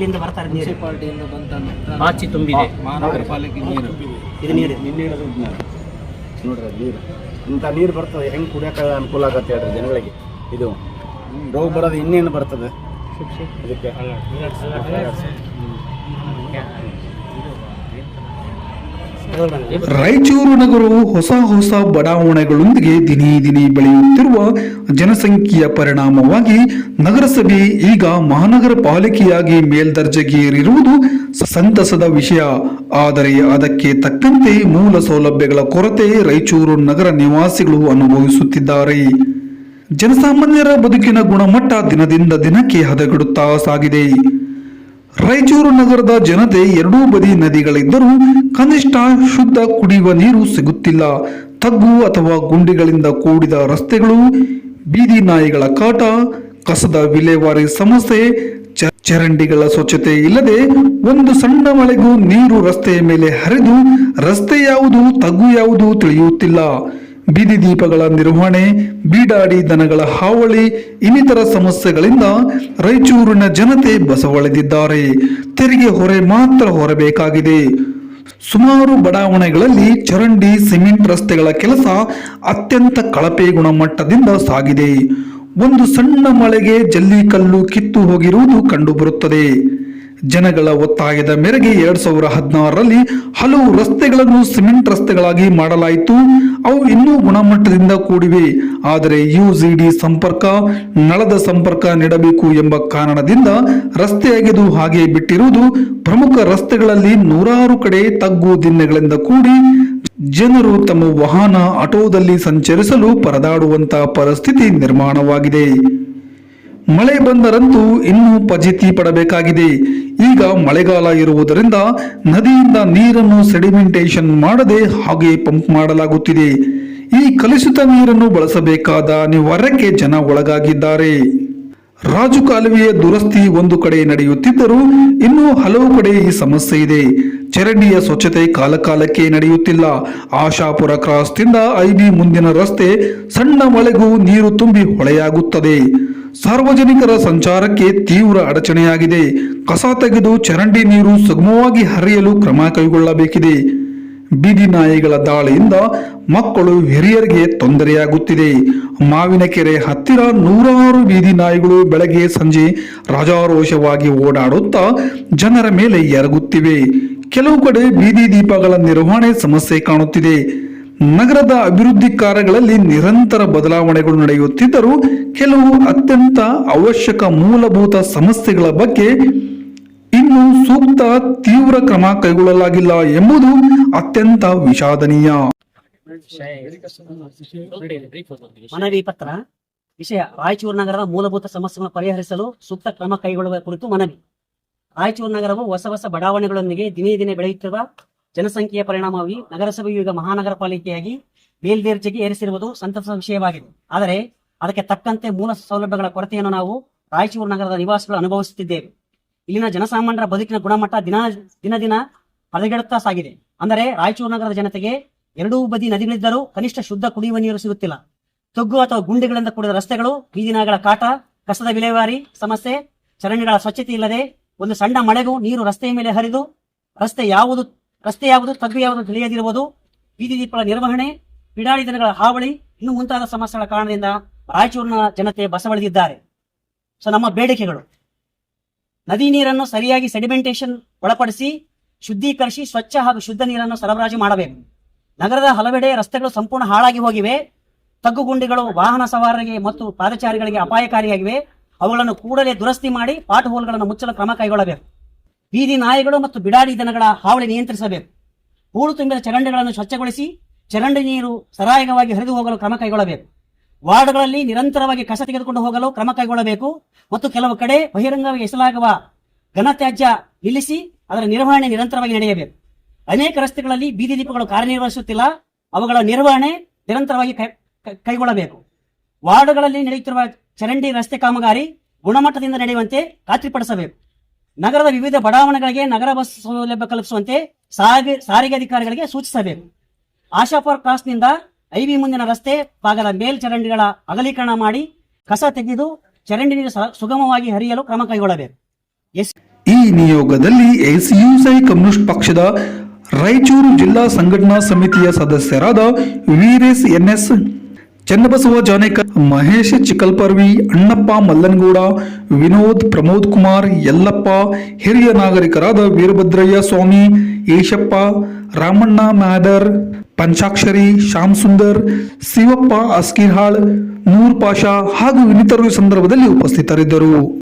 ಮುನ್ಸಿಪಾಲ್ಟಿಯಿಂದ ಬಂತ ಆಚಿ ತುಂಬಿದೆ. ಮಹಾನಗರ ಪಾಲಿಕೆ ನೀರು. ಇದು ನೀರು. ನಿನ್ನೆ ನೋಡ್ರಿ ಅದು ನೀರು. ಇಂಥ ನೀರು ಬರ್ತದೆ ಹೆಂಗೆ ಕುಡಿಯೋಕೆ ಅನುಕೂಲ ಆಗತ್ತೆ ಹೇಳ್ರಿ ಜನಗಳಿಗೆ. ಇದು ರೋಗ ಬರೋದು ಇನ್ನೇನು ಬರ್ತದೆ? ಇದಕ್ಕೆ ರಾಯಚೂರು ನಗರವು ಹೊಸ ಹೊಸ ಬಡಾವಣೆಗಳೊಂದಿಗೆ ದಿನೇ ದಿನೇ ಬೆಳೆಯುತ್ತಿರುವ ಜನಸಂಖ್ಯೆಯ ಪರಿಣಾಮವಾಗಿ ನಗರಸಭೆ ಈಗ ಮಹಾನಗರ ಪಾಲಿಕೆಯಾಗಿ ಮೇಲ್ದರ್ಜೆಗೇರಿರುವುದು ಸಂತಸದ ವಿಷಯ. ಆದರೆ ಅದಕ್ಕೆ ತಕ್ಕಂತೆ ಮೂಲ ಸೌಲಭ್ಯಗಳ ಕೊರತೆ ರಾಯಚೂರು ನಗರ ನಿವಾಸಿಗಳು ಅನುಭವಿಸುತ್ತಿದ್ದಾರೆ. ಜನಸಾಮಾನ್ಯರ ಬದುಕಿನ ಗುಣಮಟ್ಟ ದಿನದಿಂದ ದಿನಕ್ಕೆ ಹದಗೆಡುತ್ತಾ ಸಾಗಿದೆ. ರಾಯಚೂರು ನಗರದ ಜನತೆ ಎರಡೂ ಬದಿ ನದಿಗಳಿದ್ದರೂ ಕನಿಷ್ಠ ಶುದ್ಧ ಕುಡಿಯುವ ನೀರು ಸಿಗುತ್ತಿಲ್ಲ. ತಗ್ಗು ಅಥವಾ ಗುಂಡಿಗಳಿಂದ ಕೂಡಿದ ರಸ್ತೆಗಳು, ಬೀದಿ ನಾಯಿಗಳ ಕಾಟ, ಕಸದ ವಿಲೇವಾರಿ ಸಮಸ್ಯೆ ಚರಂಡಿಗಳ ಸ್ವಚ್ಛತೆ ಇಲ್ಲದೆ ಒಂದು ಸಣ್ಣ ಮಳೆಗೂ ನೀರು ರಸ್ತೆಯ ಮೇಲೆ ಹರಿದು ರಸ್ತೆ ಯಾವುದು, ತಗ್ಗು ಯಾವುದು ತಿಳಿಯುತ್ತಿಲ್ಲ. ಬೀದಿ ದೀಪಗಳ ನಿರ್ವಹಣೆ, ಬೀಡಾಡಿ ದನಗಳ ಹಾವಳಿ, ಇನ್ನಿತರ ಸಮಸ್ಯೆಗಳಿಂದ ರಾಯಚೂರಿನ ಜನತೆ ಬಸವಳೆದಿದ್ದಾರೆ. ತೆರಿಗೆ ಹೊರೆ ಮಾತ್ರ ಹೊರಬೇಕಾಗಿದೆ. ಸುಮಾರು ಬಡಾವಣೆಗಳಲ್ಲಿ ಚರಂಡಿ, ಸಿಮೆಂಟ್ ರಸ್ತೆಗಳ ಕೆಲಸ ಅತ್ಯಂತ ಕಳಪೆ ಗುಣಮಟ್ಟದಿಂದ ಸಾಗಿದೆ. ಒಂದು ಸಣ್ಣ ಮಳೆಗೆ ಜಲ್ಲಿಕಲ್ಲು ಕಿತ್ತು ಹೋಗಿರುವುದು ಕಂಡುಬರುತ್ತದೆ. ಜನಗಳ ಒತ್ತಾಯದ ಮೇರೆಗೆ ಎರಡ್ ಸಾವಿರ ಹದಿನಾರರಲ್ಲಿ ಹಲವು ರಸ್ತೆಗಳನ್ನು ಸಿಮೆಂಟ್ ರಸ್ತೆಗಳಾಗಿ ಮಾಡಲಾಯಿತು. ಅವು ಇನ್ನೂ ಗುಣಮಟ್ಟದಿಂದ ಕೂಡಿವೆ. ಆದರೆ ಯುಜಿಡಿ ಸಂಪರ್ಕ, ನಳದ ಸಂಪರ್ಕ ನೀಡಬೇಕು ಎಂಬ ಕಾರಣದಿಂದ ರಸ್ತೆ ಅಗೆದು ಹಾಗೆ ಬಿಟ್ಟಿರುವುದು ಪ್ರಮುಖ ರಸ್ತೆಗಳಲ್ಲಿ ನೂರಾರು ಕಡೆ ತಗ್ಗು ದಿನ್ನೆಗಳಿಂದ ಕೂಡಿ ಜನರು ತಮ್ಮ ವಾಹನ ಆಟೋದಲ್ಲಿ ಸಂಚರಿಸಲು ಪರದಾಡುವಂತಹ ಪರಿಸ್ಥಿತಿ ನಿರ್ಮಾಣವಾಗಿದೆ. ಮಳೆ ಬಂದರಂತೂ ಇನ್ನೂ ಪಜಿತಿ ಪಡಬೇಕಾಗಿದೆ. ಈಗ ಮಳೆಗಾಲ ಇರುವುದರಿಂದ ನದಿಯಿಂದ ನೀರನ್ನು ಸೆಡಿಮೆಂಟೇಷನ್ ಮಾಡದೆ ಹಾಗೆ ಪಂಪ್ ಮಾಡಲಾಗುತ್ತಿದೆ. ಈ ಕಲುಷಿತ ನೀರನ್ನು ಬಳಸಬೇಕಾದ ಅನಿವಾರ್ಯಕ್ಕೆ ಜನ ಒಳಗಾಗಿದ್ದಾರೆ. ರಾಜು ಕಾಲುವೆಯ ದುರಸ್ತಿ ಒಂದು ಕಡೆ ನಡೆಯುತ್ತಿದ್ದರೂ ಇನ್ನೂ ಹಲವು ಕಡೆ ಈ ಸಮಸ್ಯೆ ಇದೆ. ಚರಂಡಿಯ ಸ್ವಚ್ಛತೆ ಕಾಲಕಾಲಕ್ಕೆ ನಡೆಯುತ್ತಿಲ್ಲ. ಆಶಾಪುರ ಕ್ರಾಸ್ನಿಂದ ಐಬಿ ಮುಂದಿನ ರಸ್ತೆ ಸಣ್ಣ ಮಳೆಗೂ ನೀರು ತುಂಬಿ ಹೊಳೆಯಾಗುತ್ತದೆ. ಸಾರ್ವಜನಿಕರ ಸಂಚಾರಕ್ಕೆ ತೀವ್ರ ಅಡಚಣೆಯಾಗಿದೆ. ಕಸ ತೆಗೆದು ಚರಂಡಿ ನೀರು ಸುಗಮವಾಗಿ ಹರಿಯಲು ಕ್ರಮ ಕೈಗೊಳ್ಳಬೇಕಿದೆ. ಬೀದಿ ನಾಯಿಗಳ ದಾಳಿಯಿಂದ ಮಕ್ಕಳು ಹಿರಿಯರಿಗೆ ತೊಂದರೆಯಾಗುತ್ತಿದೆ. ಮಾವಿನಕೆರೆ ಹತ್ತಿರ ನೂರಾರು ಬೀದಿ ನಾಯಿಗಳು ಬೆಳಗ್ಗೆ ಸಂಜೆ ರಾಜಾರೋಷವಾಗಿ ಓಡಾಡುತ್ತಾ ಜನರ ಮೇಲೆ ಎರಗುತ್ತಿವೆ. ಕೆಲವು ಕಡೆ ಬೀದಿ ದೀಪಗಳ ನಿರ್ವಹಣೆ ಸಮಸ್ಯೆ ಕಾಣುತ್ತಿದೆ. ನಗರದ ಅಭಿವೃದ್ಧಿ ಕಾರ್ಯಗಳಲ್ಲಿ ನಿರಂತರ ಬದಲಾವಣೆಗಳು ನಡೆಯುತ್ತಿದ್ದರೂ ಕೆಲವು ಅತ್ಯಂತ ಅವಶ್ಯಕ ಮೂಲಭೂತ ಸಮಸ್ಯೆಗಳ ಬಗ್ಗೆ ಇನ್ನು ಸೂಕ್ತ ತೀವ್ರ ಕ್ರಮ ಕೈಗೊಳ್ಳಲಾಗಿಲ್ಲ ಎಂಬುದು ಅತ್ಯಂತ ವಿಷಾದನೀಯ. ಮನವಿ ಪತ್ರ, ವಿಷಯ, ರಾಯಚೂರು ನಗರದ ಮೂಲಭೂತ ಸಮಸ್ಯೆಗಳನ್ನು ಪರಿಹರಿಸಲು ಸೂಕ್ತ ಕ್ರಮ ಕೈಗೊಳ್ಳುವ ಕುರಿತು ಮನವಿ. ರಾಯಚೂರು ನಗರವು ಹೊಸ ಹೊಸ ಬಡಾವಣೆಗಳೊಂದಿಗೆ ದಿನೇ ದಿನೇ ಬೆಳೆಯುತ್ತಿರುವ ಜನಸಂಖ್ಯೆಯ ಪರಿಣಾಮವಾಗಿ ನಗರಸಭೆಯು ಈಗ ಮಹಾನಗರ ಪಾಲಿಕೆಯಾಗಿ ಮೇಲ್ದೇರ್ಜೆಗೆ ಏರಿಸಿರುವುದು ಸಂತಸದ ವಿಷಯವಾಗಿದೆ ಆದರೆ ಅದಕ್ಕೆ ತಕ್ಕಂತೆ ಮೂಲ ಸೌಲಭ್ಯಗಳ ಕೊರತೆಯನ್ನು ನಾವು ರಾಯಚೂರು ನಗರದ ನಿವಾಸಿಗಳು ಅನುಭವಿಸುತ್ತಿದ್ದೇವೆ. ಇಲ್ಲಿನ ಜನಸಾಮಾನ್ಯರ ಬದುಕಿನ ಗುಣಮಟ್ಟ ದಿನ ದಿನ ದಿನ ಹದಗೆಡುತ್ತಾ ಸಾಗಿದೆ. ಅಂದರೆ ರಾಯಚೂರು ನಗರದ ಜನತೆಗೆ ಎರಡೂ ಬದಿ ನದಿಗಳಿದ್ದರೂ ಕನಿಷ್ಠ ಶುದ್ಧ ಕುಡಿಯುವ ನೀರು ಸಿಗುತ್ತಿಲ್ಲ. ತೊಗ್ಗು ಅಥವಾ ಗುಂಡಿಗಳಿಂದ ಕೂಡಿದ ರಸ್ತೆಗಳು, ಬೀದಿನಾಗಳ ಕಾಟ, ಕಸದ ವಿಲೇವಾರಿ, ಸಮಸ್ಯೆ, ಚರಂಡಿಗಳ ಸ್ವಚ್ಛತೆ ಇಲ್ಲದೆ ಒಂದು ಸಣ್ಣ ಮಳೆಗೂ ನೀರು ರಸ್ತೆಯ ಮೇಲೆ ಹರಿದು, ರಸ್ತೆ ಯಾವುದು ರಸ್ತೆ ಯಾವುದು, ತಗ್ಗು ಯಾವುದು ತಿಳಿಯದಿರುವುದು, ಬೀದಿ ದೀಪಗಳ ನಿರ್ವಹಣೆ ಬಿಡಾಡಿ ದಿನಗಳ ಹಾವಳಿ, ಇನ್ನು ಮುಂತಾದ ಸಮಸ್ಯೆಗಳ ಕಾರಣದಿಂದ ರಾಯಚೂರಿನ ಜನತೆ ಬಸವಳಿದಿದ್ದಾರೆ. ಸೊ ನಮ್ಮ ಬೇಡಿಕೆಗಳು. ನದಿ ನೀರನ್ನು ಸರಿಯಾಗಿ ಸೆಡಿಮೆಂಟೇಷನ್ ಒಳಪಡಿಸಿ, ಶುದ್ಧೀಕರಿಸಿ, ಸ್ವಚ್ಛ ಹಾಗೂ ಶುದ್ಧ ನೀರನ್ನು ಸರಬರಾಜು ಮಾಡಬೇಕು. ನಗರದ ಹಲವೆಡೆ ರಸ್ತೆಗಳು ಸಂಪೂರ್ಣ ಹಾಳಾಗಿ ಹೋಗಿವೆ. ತಗ್ಗುಗುಂಡಿಗಳು ವಾಹನ ಸವಾರರಿಗೆ ಮತ್ತು ಪಾದಚಾರಿಗಳಿಗೆ ಅಪಾಯಕಾರಿಯಾಗಿವೆ. ಅವುಗಳನ್ನು ಕೂಡಲೇ ದುರಸ್ತಿ ಮಾಡಿ ಪಾಟ್ ಹೋಲ್ಗಳನ್ನು ಮುಚ್ಚಲು ಕ್ರಮ ಕೈಗೊಳ್ಳಬೇಕು. ಬೀದಿ ನಾಯಿಗಳು ಮತ್ತು ಬಿಡಾಡಿ ದನಗಳ ಹಾವಳಿ ನಿಯಂತ್ರಿಸಬೇಕು. ಹೂಳು ತುಂಬಿದ ಚರಂಡಿಗಳನ್ನು ಸ್ವಚ್ಛಗೊಳಿಸಿ ಚರಂಡಿ ನೀರು ಸರಾಯಕವಾಗಿ ಹರಿದು ಹೋಗಲು ಕ್ರಮ ಕೈಗೊಳ್ಳಬೇಕು. ವಾರ್ಡ್ಗಳಲ್ಲಿ ನಿರಂತರವಾಗಿ ಕಸ ತೆಗೆದುಕೊಂಡು ಹೋಗಲು ಕ್ರಮ ಕೈಗೊಳ್ಳಬೇಕು ಮತ್ತು ಕೆಲವು ಕಡೆ ಬಹಿರಂಗವಾಗಿ ಎಸಲಾಗುವ ಘನತ್ಯಾಜ್ಯ ನಿಲ್ಲಿಸಿ ಅದರ ನಿರ್ವಹಣೆ ನಿರಂತರವಾಗಿ ನಡೆಯಬೇಕು. ಅನೇಕ ರಸ್ತೆಗಳಲ್ಲಿ ಬೀದಿ ದೀಪಗಳು ಕಾರ್ಯನಿರ್ವಹಿಸುತ್ತಿಲ್ಲ, ಅವುಗಳ ನಿರ್ವಹಣೆ ನಿರಂತರವಾಗಿ ಕೈಗೊಳ್ಳಬೇಕು. ವಾರ್ಡ್ಗಳಲ್ಲಿ ನಡೆಯುತ್ತಿರುವ ಚರಂಡಿ ರಸ್ತೆ ಕಾಮಗಾರಿ ಗುಣಮಟ್ಟದಿಂದ ನಡೆಯುವಂತೆ ಖಾತ್ರಿಪಡಿಸಬೇಕು. ನಗರದ ವಿವಿಧ ಬಡಾವಣೆಗಳಿಗೆ ನಗರ ಬಸ್ ಸೌಲಭ್ಯ ಕಲ್ಪಿಸುವಂತೆ ಸಾರಿಗೆ ಸಾರಿಗೆ ಅಧಿಕಾರಿಗಳಿಗೆ ಸೂಚಿಸಬೇಕು. ಆಶಾಪುರ ಕ್ರಾಸ್ನಿಂದ ಐವಿ ಮುಂದಿನ ರಸ್ತೆ ಭಾಗದ ಮೇಲ್ಚರಂಡಿಗಳ ಅಗಲೀಕರಣ ಮಾಡಿ ಕಸ ತೆಗೆದು ಚರಂಡಿ ನೀರು ಸುಗಮವಾಗಿ ಹರಿಯಲು ಕ್ರಮ ಕೈಗೊಳ್ಳಬೇಕು. ಈ ನಿಯೋಗದಲ್ಲಿ ಎಸ್ಯುಸೈ ಕಮ್ಯುನಿಸ್ಟ್ ಪಕ್ಷದ ರಾಯಚೂರು ಜಿಲ್ಲಾ ಸಂಘಟನಾ ಸಮಿತಿಯ ಸದಸ್ಯರಾದ ವೀರೇಶ್ ಎನ್ಎಸ್ ಚನ್ನಬಸವ ಜಾನೇಕರ್ ಮಹೇಶ್ ಚಿಕಲ್ಪರ್ವಿ ಅಣ್ಣಪ್ಪ ಮಲ್ಲನಗೌಡ, ವಿನೋದ್ ಪ್ರಮೋದ್ ಕುಮಾರ್, ಯಲ್ಲಪ್ಪ, ಹಿರಿಯ ನಾಗರಿಕರಾದ ವೀರಭದ್ರಯ್ಯ ಸ್ವಾಮಿ ಈಶಪ್ಪ ರಾಮಣ್ಣ ಮ್ಯಾದರ್ ಪಂಚಾಕ್ಷರಿ ಶ್ಯಾಮ್ ಸುಂದರ್ ಶಿವಪ್ಪ ಅಸ್ಕಿಹಾಳ್ ನೂರ್ ಪಾಷಾ ಹಾಗೂ ಇನ್ನಿತರರು ಸಂದರ್ಭದಲ್ಲಿ ಉಪಸ್ಥಿತರಿದ್ದರು.